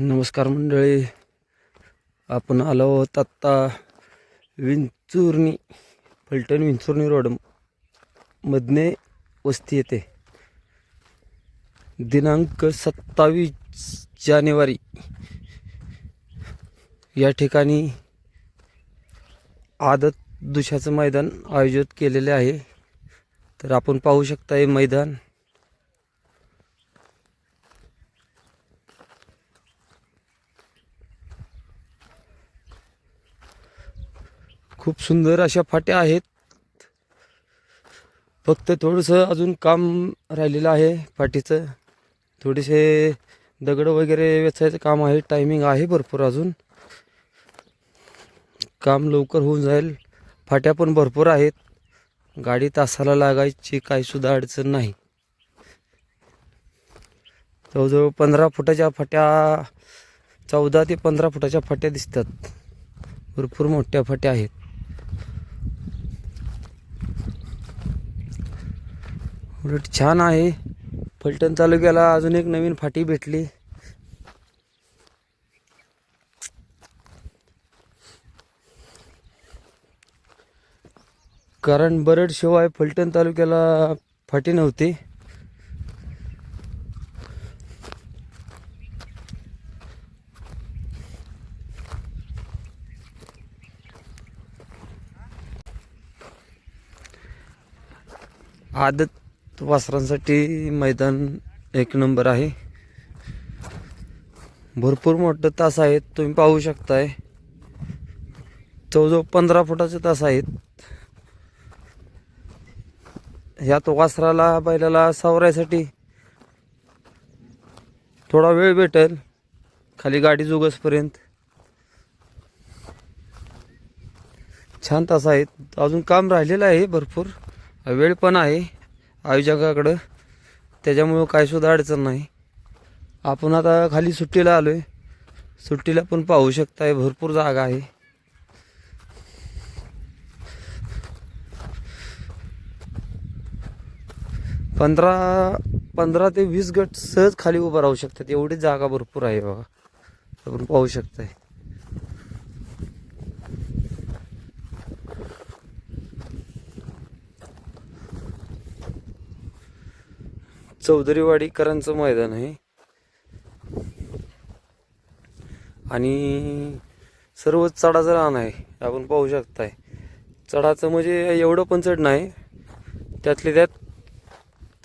नमस्कार मंडळी. आपण आलो आहोत आत्ता विंचुर्णी फलटण विंचुर्णी रोड मधने वस्ती येते दिनांक सत्तावीस जानेवारी. या ठिकाणी आदत दुशाचं मैदान आयोजित केलेले आहे. तर आपण पाहू शकता हे मैदान. खूप सुंदर अशा फाट्या आहेत. फक्त थोडंसं अजून काम राहिलेलं आहे फाटीचं. थोडेसे दगड वगैरे वेचायचं काम आहे. टायमिंग आहे भरपूर अजून. काम लवकर होऊन जाईल. फाट्या पण भरपूर आहेत. गाडी तासाला लागायची काहीसुद्धा अडचण नाही. जवळजवळ पंधरा फुटाच्या फाट्या चौदा ते पंधरा फुटाच्या फाट्या दिसतात. भरपूर मोठ्या फाट्या आहेत. उलट छान आहे. फलटण तालुक्याला अजून एक नवीन फाटी भेटली. कारण बरड शिवाय फलटण तालुक्याला फाटी नव्हती. आदत वासरांसाठी मैदान एक नंबर आहे. भरपूर मोठं तास आहेत तुम्ही पाहू शकताय. जवळजवळ पंधरा फुटाचे तास आहेत ह्यात वासराला बैलाला सावरायसाठी थोडा वेळ भेटेल. खाली गाडी जुगसपर्यंत. छान तास आहेत. अजून काम राहिलेलं आहे भरपूर. वेळ पण आहे. आयोजकाकडं. त्याच्यामुळं काय सुद्धा अडचण नाही. आपण आता खाली सुट्टीला आलो आहे सुट्टीला पण पाहू शकताय भरपूर जागा आहे. पंधरा पंधरा ते वीस गट सहज खाली उभं राहू शकतात. एवढी जागा भरपूर आहे बघा. आपण पाहू शकताय. चौधरीवाडीकरांचं मैदान आहे. आणि सर्व चढाचं रान आहे आपण पाहू शकताय. चढाचं म्हणजे एवढं पण चढ नाही त्यातले त्यात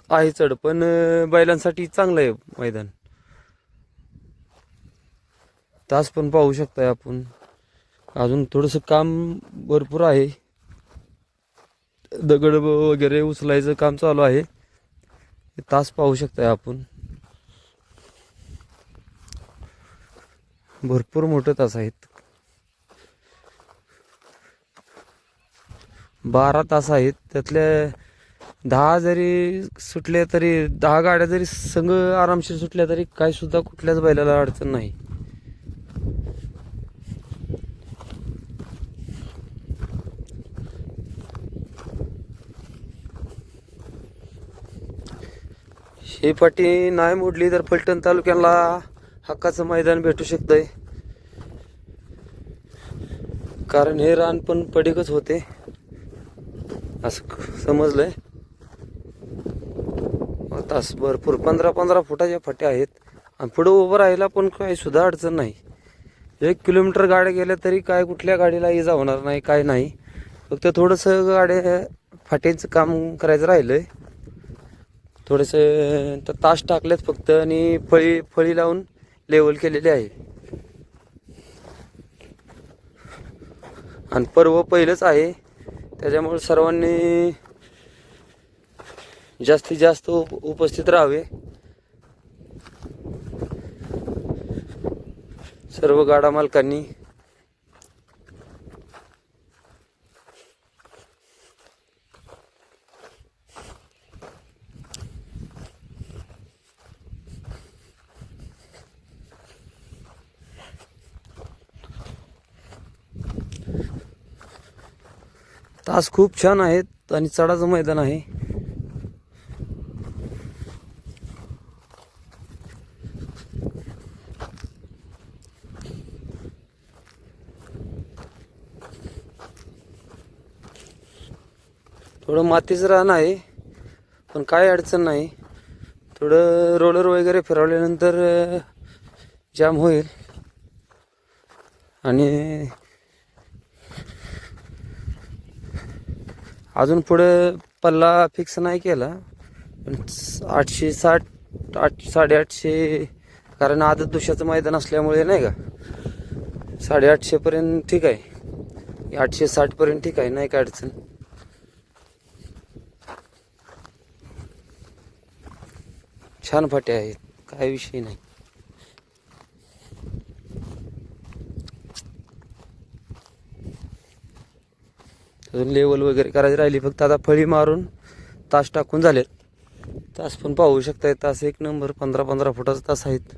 आहे चढ पण बैलांसाठी चांगलं आहे मैदान. तास पण पाहू शकताय आपण. अजून थोडंसं काम भरपूर आहे. दगड वगैरे उचलायचं काम चालू आहे. तास पाहू शकताय आपण. भरपूर मोठे तास आहेत. बारा तास आहेत. त्यातल्या दहा जरी सुटले तरी दहा गाड्या जरी संघ आरामशीर सुटल्या तरी काही सुद्धा कुठल्याच बैलाला अडचण नाही. ही पाटी नाही मोडली तर फलटण तालुक्याला हक्काचं मैदान भेटू शकतंय. कारण हे रान पण पडीकच होते. असं समजलंय. तास भरपूर पंधरा पंधरा फुटाच्या फाट्या आहेत. आणि पुढं उभं राहायला पण काही सुद्धा अडचण नाही. एक किलोमीटर गाड्या गेल्या तरी काय कुठल्या गाडीला इजा होणार नाही काय नाही. फक्त थोडंसं गाड्या फाट्यांचं काम करायचं राहिलं आहे थोडेसे तर तास टाकलेत फक्त आणि फळी फळी लावून लेवल केलेली आहे. आणि पर्व पहिलंच आहे. त्याच्यामुळे सर्वांनी जास्तीत जास्त उप- उपस्थित राहावे. सर्व गाडा मालकांनी तास खूप छान आहेत आणि चढाचं मैदान आहे. थोडं मातीचं रान आहे पण काय अडचण नाही. थोडं रोलर वगैरे फिरवल्यानंतर जाम होईल. आणि अजून पुढे पल्ला फिक्स नाही केला पण आठशे साठ आठ साडेआठशे कारण आदत दुशाचं मैदान असल्यामुळे नाही का? साडेआठशेपर्यंत ठीक आहे. आठशे साठपर्यंत ठीक आहे नाही काय अडचण. छान फाटे आहेत काय विषय नाही. अजून लेवल वगैरे करायची राहिली. फक्त आता फळी मारून तास टाकून झालेत. तास पण पाहू शकताय. तास एक नंबर पंधरा पंधरा फुटाचा तास आहेत.